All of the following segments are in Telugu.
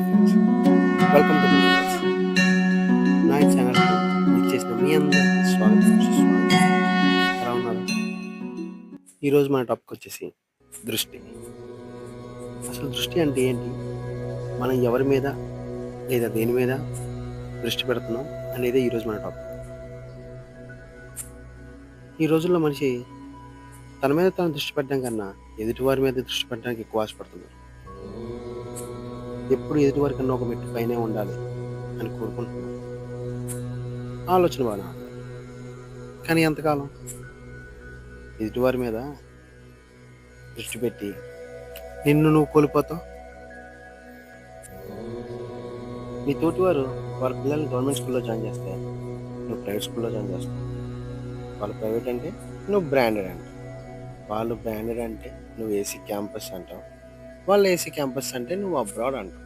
హాయ్ ఫ్రెండ్స్ వెల్కమ్ టు నా ఛానల్ చేసిన మీ అందరికీ స్వాగతం సుస్వాగతం. ఎలా ఉన్నారు? ఈరోజు మన టాపిక్ వచ్చేసి దృష్టి. అసలు దృష్టి అంటే ఏంటి? మనం ఎవరి మీద లేదా దేని మీద దృష్టి పెడుతున్నాం అనేది ఈరోజు మన టాపిక్. ఈ రోజుల్లో మనిషి తన మీద తను దృష్టి పెట్టడం కన్నా ఎదుటివారి మీద దృష్టి పెట్టడానికి ఎక్కువ ఆశపడుతున్నారు. ఎప్పుడు ఎదుటివారి కన్నా ఒక మెట్టు పైనే ఉండాలి అని కోరుకుంటున్నాను. ఆలోచన బాగా కానీ ఎంతకాలం? ఎదుటివారి మీద దృష్టి పెట్టి నిన్ను నువ్వు కోల్పోతావు? నీ తోటివారు వాళ్ళ పిల్లల్ని గవర్నమెంట్ స్కూల్లో జాయిన్ చేస్తే నువ్వు ప్రైవేట్ స్కూల్లో జాయిన్ చేస్తావు. వాళ్ళు ప్రైవేట్ అంటే నువ్వు బ్రాండెడ్ అంటావు వాళ్ళు బ్రాండెడ్ అంటే నువ్వు ఏసీ క్యాంపస్ అంటావు. వాళ్ళు ఏసీ క్యాంపస్ అంటే నువ్వు అబ్రాడ్ అంటావు.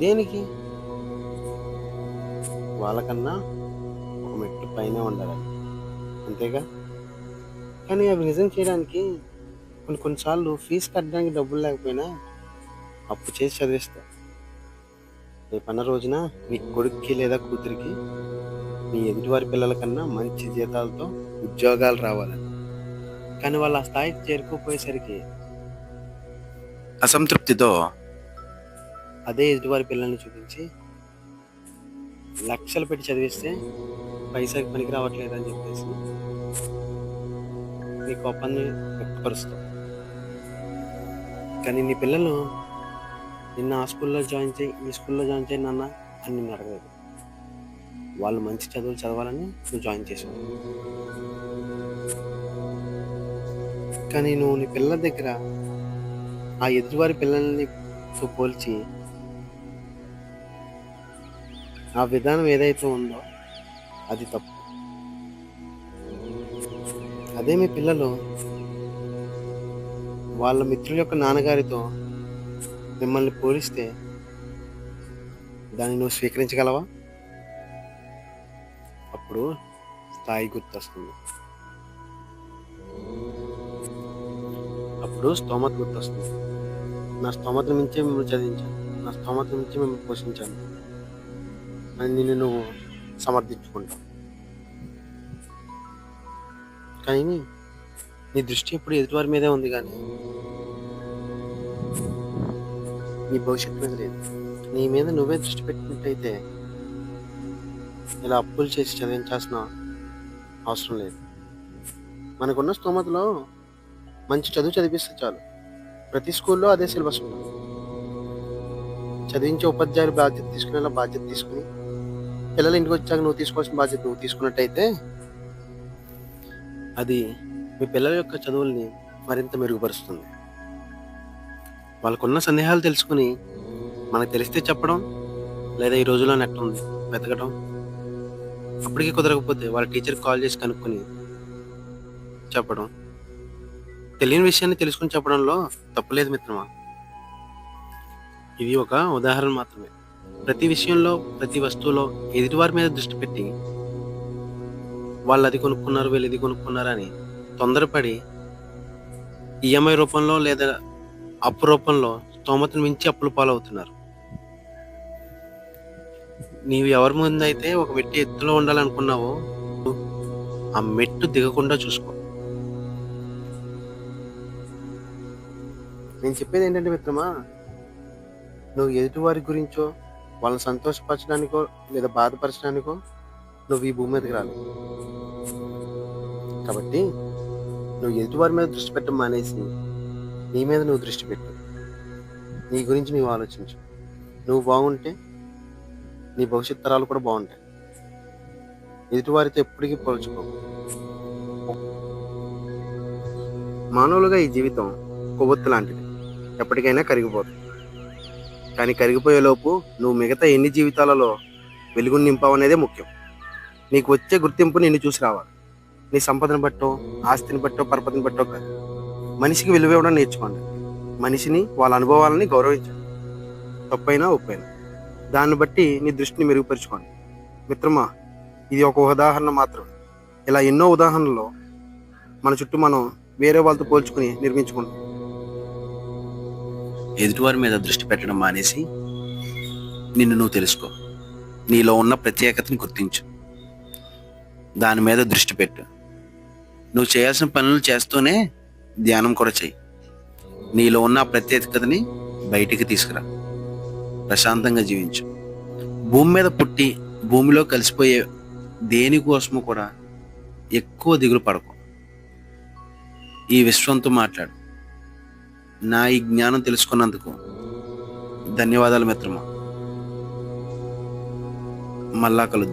దేనికి? వాళ్ళకన్నా ఒక మెట్టు పైన ఉండాలని అంతేగా? కానీ అవి నిజం చేయడానికి కొన్ని కొన్నిసార్లు ఫీజు కట్టడానికి డబ్బులు లేకపోయినా అప్పు చేసి చదివిస్తా రేపన్న రోజున మీ కొడుక్కి లేదా కూతురికి మీ ఎదుటివారి పిల్లల కన్నా మంచి జీతాలతో ఉద్యోగాలు రావాలని కానీ వాళ్ళు ఆ స్థాయికి చేరుకోపోయేసరికి అసంతృప్తితో అదే ఎదుటివారి పిల్లల్ని చూపించి లక్షలు పెట్టి చదివిస్తే పైసాకి పనికి రావట్లేదు అని చెప్పేసి నీ కోపాన్ని వ్యక్తపరుస్తావు. కానీ నీ పిల్లలు నిన్న ఆ స్కూల్లో జాయిన్ చేయి ఈ స్కూల్లో జాయిన్ చేయి నాన్న అని నిన్ను అడగలేదు. వాళ్ళు మంచి చదువులు చదవాలని నువ్వు జాయిన్ చేసావు. కానీ నువ్వు నీ పిల్లల దగ్గర ఆ ఎదుటివారి పిల్లల్ని పోల్చి ఆ విధానం ఏదైతే ఉందో అది తప్పు. అదే మీ పిల్లలు వాళ్ళ మిత్రుల యొక్క నాన్నగారితో మిమ్మల్ని పోలిస్తే దాన్ని నువ్వు స్వీకరించగలవా? అప్పుడు స్థాయి గుర్తొస్తుంది. అప్పుడు స్తోమత గుర్తొస్తుంది. నా స్తోమతను మించే మిమ్మల్ని చదివించాను. నా స్తోమతను మించి మిమ్మల్ని పోషించాను. నిన్ను నువ్వు సమర్థించుకుంటావు. కానీ నీ దృష్టి ఎప్పుడు ఎదుటివారి మీదే ఉంది కానీ నీ భవిష్యత్తు మీద లేదు. నీ మీద నువ్వే దృష్టి పెట్టినట్టయితే ఇలా అప్పులు చేసి చదివించాల్సిన అవసరం లేదు. మనకున్న స్తోమతలో మంచి చదువు చదివిస్తే చాలు. ప్రతి స్కూల్లో అదే సిలబస్ ఉంటుంది చదివించే ఉపాధ్యాయులు బాధ్యత తీసుకునేలా బాధ్యత తీసుకుని పిల్లలు ఇంటికి వచ్చాక నువ్వు తీసుకోవాల్సిన బాధ్యత నువ్వు తీసుకున్నట్టయితే అది మీ పిల్లల యొక్క చదువుల్ని మరింత మెరుగుపరుస్తుంది. వాళ్ళకున్న సందేహాలు తెలుసుకుని మనకు తెలిస్తే చెప్పడం లేదా ఈ రోజులో నెట్ ఉంది వెతకడం అప్పటికే కుదరకపోతే వాళ్ళ టీచర్కి కాల్ చేసి కనుక్కొని చెప్పడం. తెలియని విషయాన్ని తెలుసుకుని చెప్పడంలో తప్పులేదు మిత్రమా? ఇది ఒక ఉదాహరణ మాత్రమే. ప్రతి విషయంలో ప్రతి వస్తువులో ఎదుటివారి మీద దృష్టి పెట్టి వాళ్ళు అది కొనుక్కున్నారు వీళ్ళు ఇది కొనుక్కున్నారు అని తొందరపడి ఈఎంఐ రూపంలో లేదా అప్పు రూపంలో స్తోమతను మించి అప్పులు పాలవుతున్నారు. నీవు ఎవరి ముందు అయితే ఒక మెట్టు ఎత్తులో ఉండాలనుకున్నావో ఆ మెట్టు దిగకుండా చూసుకో. నేను చెప్పేది ఏంటంటే మిత్రమా నువ్వు ఎదుటివారి గురించో వాళ్ళని సంతోషపరచడానికో లేదా బాధపరచడానికో నువ్వు ఈ భూమి మీదకి రాలి కాబట్టి నువ్వు ఎదుటివారి మీద దృష్టి పెట్టడం మానేసి నీ మీద నువ్వు దృష్టి పెట్టు. నీ గురించి నువ్వు ఆలోచించు. నువ్వు బాగుంటే నీ భవిష్యత్ తరాలు కూడా బాగుంటాయి. ఎదుటివారితో ఎప్పటికీ పోల్చుకో. మానవులుగా ఈ జీవితం కొవ్వొత్తు లాంటిది. ఎప్పటికైనా కరిగిపోతుంది. కానీ కరిగిపోయే లోపు నువ్వు మిగతా ఎన్ని జీవితాలలో వెలుగుని నింపావనేదే ముఖ్యం. నీకు వచ్చే గుర్తింపు నిన్ను చూసి రావాలి. నీ సంపదను బట్టో ఆస్తిని బట్టో పరపతిని బట్టో కాదు. మనిషికి విలువ ఇవ్వడం నేర్చుకోండి. మనిషిని వాళ్ళ అనుభవాలని గౌరవించండి. తప్పైనా ఒప్పైనా. దాన్ని బట్టి నీ దృష్టిని మెరుగుపరుచుకోండి. మిత్రమా ఇది ఒక ఉదాహరణ మాత్రమే. ఇలా ఎన్నో ఉదాహరణలు మన చుట్టూ మనం వేరే వాళ్ళతో పోల్చుకుని నిర్మించుకుంటాం. ఎదుటివారి మీద దృష్టి పెట్టడం మానేసి నిన్ను నువ్వు తెలుసుకో. నీలో ఉన్న ప్రత్యేకతని గుర్తించు. దాని మీద దృష్టి పెట్టు. నువ్వు చేయాల్సిన పనులు చేస్తూనే ధ్యానం కూడా చెయ్యి. నీలో ఉన్న ప్రత్యేకతని బయటికి తీసుకురా. ప్రశాంతంగా జీవించు. భూమి మీద పుట్టి భూమిలో కలిసిపోయే దేనికోసము కూడా ఎక్కువ దిగులు పడకు. ఈ విశ్వంతో మాట్లాడు. నా ఈ జ్ఞానం తెలుసుకున్నందుకు ధన్యవాదాలు మిత్రమా. మళ్ళా కలుద్దాం.